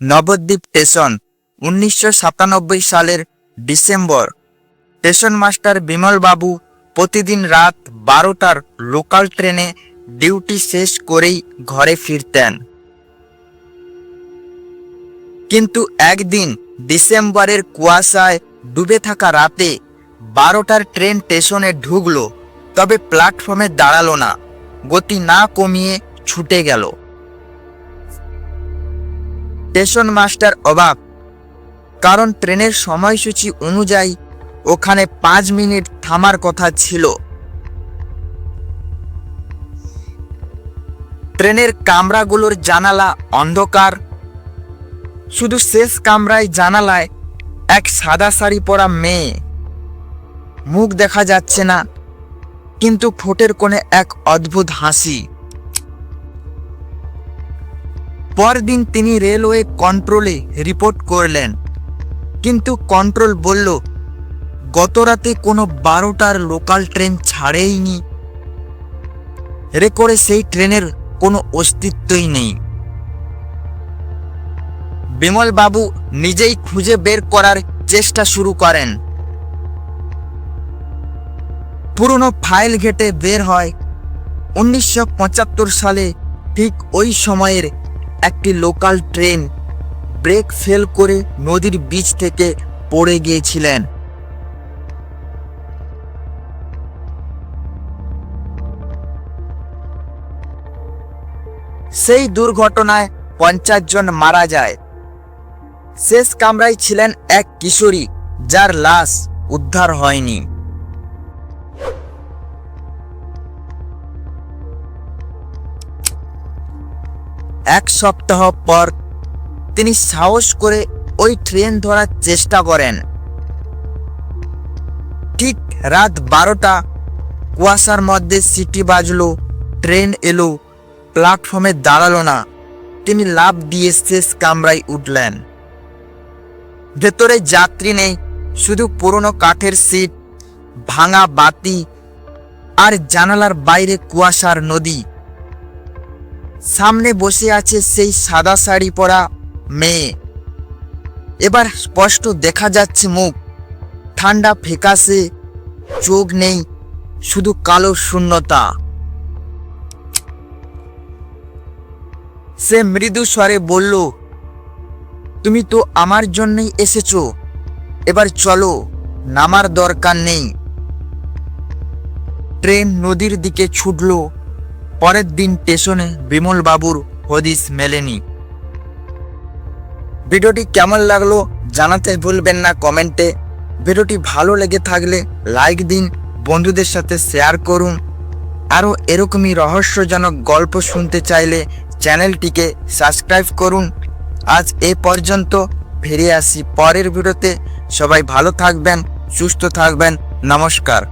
Nabadwip station, উনিশশো সাতানব্বই সালের ডিসেম্বর। স্টেশন মাস্টার বিমল বাবু প্রতিদিন রাত বারোটার লোকাল ট্রেনে ডিউটি শেষ করেই ঘরে ফিরতেন। কিন্তু একদিন ডিসেম্বরের কুয়াশায় ডুবে থাকা রাতে বারোটার ট্রেন স্টেশনে ঢুকলো, তবে প্ল্যাটফর্মে দাঁড়াল না, গতি না কমিয়ে ছুটে গেল। স্টেশন মাস্টার অবাক, কারণ ট্রেনের সময়সূচি অনুযায়ী ওখানে পাঁচ মিনিট থামার কথা ছিল। ট্রেনের কামরাগুলোর জানালা অন্ধকার, শুধু শেষ কামরায় জানালায় এক সাদা শাড়ি পরা মেয়ে। মুখ দেখা যাচ্ছে না, কিন্তু ঠোঁটের কোণে এক অদ্ভুত হাসি। পরদিন তিনি রেলওয়ে কন্ট্রোলে রিপোর্ট করলেন। কিন্তু কন্ট্রোল বলল, গতরাতে কোনো বারোটার লোকাল ট্রেন ছাড়েইনি। রেকর্ডে সেই ট্রেনের কোনো অস্তিত্বই নেই। বিমল বাবু নিজেই খুঁজে বের করার চেষ্টা শুরু করেন। পুরনো ফাইল ঘেটে বের হয়। উনিশশো পঁচাত্তর সালে ঠিক ওই সময়ের একটি লোকাল ট্রেন ব্রেক ফেল করে নদীর বীচ থেকে পড়ে গিয়েছিলেন। সেই দুর্ঘটনায় পঞ্চাশ জন মারা যায়। শেষ কামরায় ছিলেন এক কিশোরী, যার লাশ উদ্ধার হয়নি। এক সপ্তাহ পর তিনি সাহস করে ওই ট্রেন ধরার চেষ্টা করেন। ঠিক রাত বারোটা, কুয়াশার মধ্যে সিটি বাজলো, ট্রেন এলো, প্ল্যাটফর্মে দাঁড়াল না। তিনি লাভ দিয়ে শেষ কামরায় উঠলেন। ভেতরে যাত্রী নেই, শুধু পুরনো কাঠের সিট, ভাঙা বাতি আর জানালার বাইরে কুয়াশার নদী। সামনে বসে আছে সেই সাদা শাড়ি পরা মেয়ে। এবার স্পষ্ট দেখা যাচ্ছে মুখ। ঠান্ডা ফেকাসে চোখ নেই, শুধু কালো শূন্যতা। সে মৃদু স্বরে বলল, তুমি তো আমার জন্যই এসেছ। এবার চলো, নামার দরকার নেই। ট্রেন নদীর দিকে ছুটলো। পরের দিন স্টেশনে বিমল বাবুর হদিস মেলেনি। ভিডিওটি কেমন লাগল জানাতে ভুলবেন না কমেন্টে। ভিডিওটি ভালো লেগে থাকলে লাইক দিন, বন্ধুদের সাথে শেয়ার করুন। আরও এরকমই রহস্যজনক গল্প শুনতে চাইলে চ্যানেলটিকে সাবস্ক্রাইব করুন। আজ এ পর্যন্ত, ফিরে আসি পরের ভিডিওতে। সবাই ভালো থাকবেন, সুস্থ থাকবেন, নমস্কার।